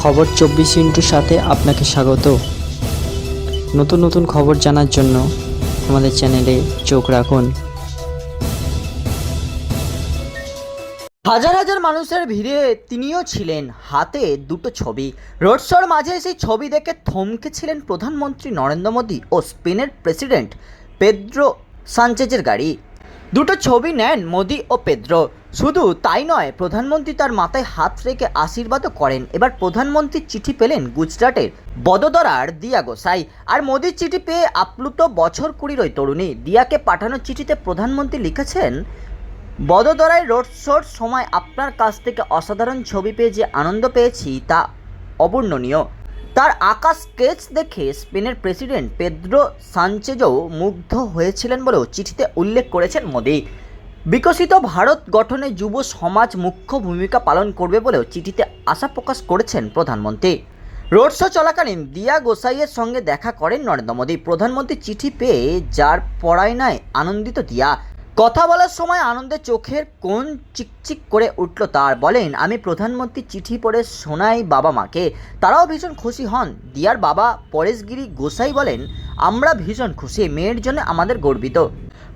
খবর চব্বিশ ইন্টুর সাথে আপনাকে স্বাগত। নতুন নতুন খবর জানার জন্য আমাদের চ্যানেলে চোখ রাখুন। হাজার হাজার মানুষের ভিড়ে তিনিও ছিলেন হাতে দুটো ছবি। রোড শোর মাঝে সেই ছবি দেখে থমকেছিলেন প্রধানমন্ত্রী নরেন্দ্র মোদী ও স্পেনের প্রেসিডেন্ট পেদ্রো সানচেজের গাড়ি। দুটো ছবি নেন মোদি ও পেদ্রো। শুধু তাই নয়, প্রধানমন্ত্রী তার মাথায় হাত রেখে আশীর্বাদও করেন। এবার প্রধানমন্ত্রীর চিঠি পেলেন গুজরাটের বদোদরার দিয়া গোসাই। আর মোদির চিঠি পেয়ে আপ্লুত বছর কুড়ির ওই তরুণী। দিয়াকে পাঠানো চিঠিতে প্রধানমন্ত্রী লিখেছেন, বদোদরায় রোড শোর সময় আপনার কাছ থেকে অসাধারণ ছবি পেয়ে যে আনন্দ পেয়েছি তা অবর্ণনীয়। তার আঁকা স্কেচ দেখে স্পেনের প্রেসিডেন্ট পেদ্রো সানচেজও মুগ্ধ হয়েছিলেন বলেও চিঠিতে উল্লেখ করেছেন মোদি। বিকশিত ভারত গঠনে যুব সমাজ মুখ্য ভূমিকা পালন করবে বলেও চিঠিতে আশা প্রকাশ করেছেন প্রধানমন্ত্রী। রোড শো চলাকালীন দিয়া গোসাইয়ের সঙ্গে দেখা করেন নরেন্দ্র মোদী। প্রধানমন্ত্রী চিঠি পেয়ে যার পড়ায় আনন্দিত দিয়া কথা বলার সময় আনন্দে চোখের কোণ চিকচিক করে উঠল তার। বলেন, আমি প্রধানমন্ত্রী চিঠি পড়ে শোনাই বাবা মাকে। তারাও ভীষণ খুশি হন। দিয়ার বাবা পরেশগিরি গোসাই বলেন, আমরা ভীষণ খুশি। মেয়ের জন্য আমাদের গর্বিত।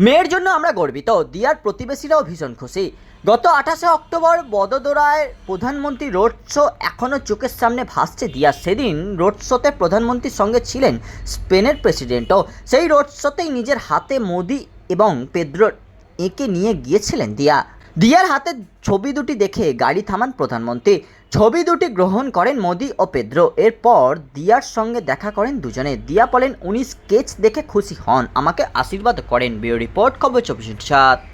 মেয়ের জন্য আমরা গর্বিত। দিয়ার প্রতিবেশীরাও ভীষণ খুশি। গত আঠাশে অক্টোবর বদোদরায় প্রধানমন্ত্রী রোড শো এখনও চোখের সামনে ভাসছে দিয়া। সেদিন রোড শোতে প্রধানমন্ত্রীর সঙ্গে ছিলেন স্পেনের প্রেসিডেন্টও। সেই রোড শোতেই নিজের হাতে মোদি এবং পেদ্রো এঁকে নিয়ে গিয়েছিলেন দিয়া। দিয়ার হাতে ছবি দুটি দেখে গাড়ি থামান প্রধানমন্ত্রী। ছবি দুটি গ্রহণ করেন মোদি ও পেদ্রো। এরপর দিয়ার সঙ্গে দেখা করেন দুজনে। দিয়া বলেন, উনি স্কেচ দেখে খুশি হন। আমাকে আশীর্বাদ করেন। বিও রিপোর্ট, খবর চব্বিশ সাত।